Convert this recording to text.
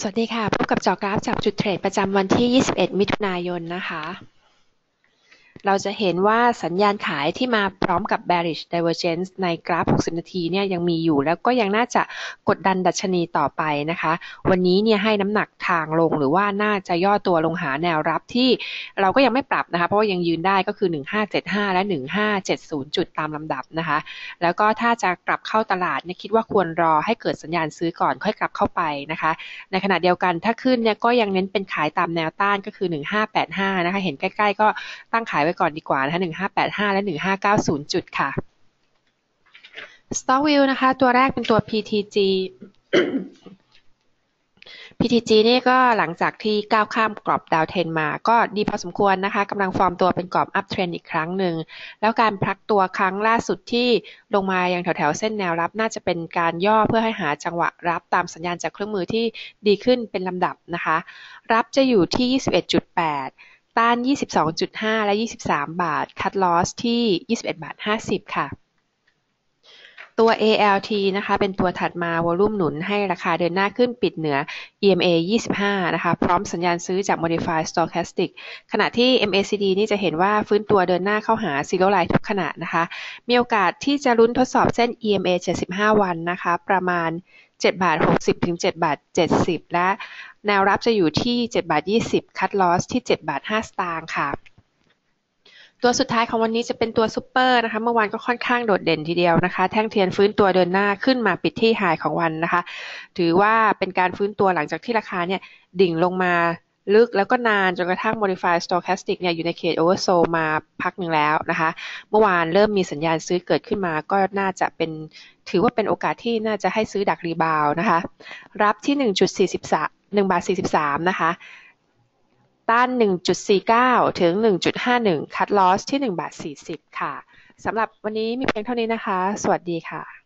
สวัสดีค่ะ พบกับจอกราฟจับจุดเทรดประจำวันที่ 21 มิถุนายนนะคะ เราจะเห็นว่าสัญญาณขายที่มาพร้อมกับ bearish divergence ในกราฟ 60 นาทีเนี่ยยังมีอยู่แล้วก็ยังน่าจะกดดันดัชนีต่อไปนะคะ วันนี้เนี่ยให้น้ำหนักทางลงหรือว่าน่าจะย่อตัวลงหาแนวรับที่เราก็ยังไม่ปรับนะคะ เพราะว่ายังยืนได้ก็คือ 1575 และ 1570 จุดตามลำดับนะคะ แล้วก็ถ้าจะกลับเข้าตลาดเนี่ยคิดว่าควรรอให้เกิดสัญญาณซื้อก่อนค่อยกลับเข้าไปนะคะ ในขณะเดียวกันถ้าขึ้นเนี่ยก็ยังเน้นเป็นขายตามแนวต้านก็คือ 1585 นะคะ เห็นใกล้ ๆ ก็ตั้งขายไว้ก่อนดีกว่านะคะ1585 และ 1590 จุดค่ะ Stock View นะคะ ตัวแรกเป็นตัว PTG PTG นี่ก็หลังจากที่ก้าวข้ามกรอบดาวเทนมาก็ดีพอสมควรนะคะกำลังฟอร์มตัวเป็นกรอบอัพเทรนอีกครั้งหนึ่ง แล้วการพักตัวครั้งล่าสุดที่ลงมาอยังแถวๆ เส้นแนวรับ น่าจะเป็นการย่อเพื่อให้หาจังหวะรับตามสัญญาณจากเครื่องมือที่ดีขึ้นเป็นลำดับนะคะ รับจะอยู่ที่ 21.8 ต้าน22.5 และ 23 บาท คัดลอสที่ 21 บาท 50 ค่ะ ตัว ALT นะคะ เป็นตัวถัดมาวอลุ่มหนุนให้ราคาเดินหน้าขึ้นปิดเหนือ EMA 25 นะคะ พร้อมสัญญาณซื้อจาก Modified Stochastic ขณะที่ MACD นี่จะเห็นว่าฟื้นตัวเดินหน้าเข้าหา Zero Line ทุกขณะนะคะ มีโอกาสที่จะลุ้นทดสอบเส้น EMA 75 วันนะคะ ประมาณ7บาท60ถึง7บาท70 และ แนวรับจะอยู่ที่7บาท20 คัดลอสที่7บาท5สตางค์ค่ะ ตัวสุดท้ายของวันนี้จะเป็นตัวซูเปอร์นะคะ เมื่อวานก็ค่อนข้างโดดเด่นทีเดียวนะคะ แท่งเทียนฟื้นตัวเดินหน้าขึ้นมาปิดที่ไฮของวันนะคะ ถือว่าเป็นการฟื้นตัวหลังจากที่ราคาเนี่ยดิ่งลงมาลึกแล้วก็นานจนกระทั่ง modified stochastic เนี่ยอยู่ในเขต oversold มาพักหนึ่งแล้วนะคะ เมื่อวานเริ่มมีสัญญาณซื้อเกิดขึ้นมาก็น่าจะเป็นถือว่าเป็นโอกาสที่น่าจะให้ซื้อดักรีบาวนะคะ รับที่ 1.43 1บาท43นะคะ ต้าน 1.49 ถึง 1.51 คัดลอสที่1บาท40 ค่ะ สำหรับวันนี้มีเพียงเท่านี้นะคะ สวัสดีค่ะ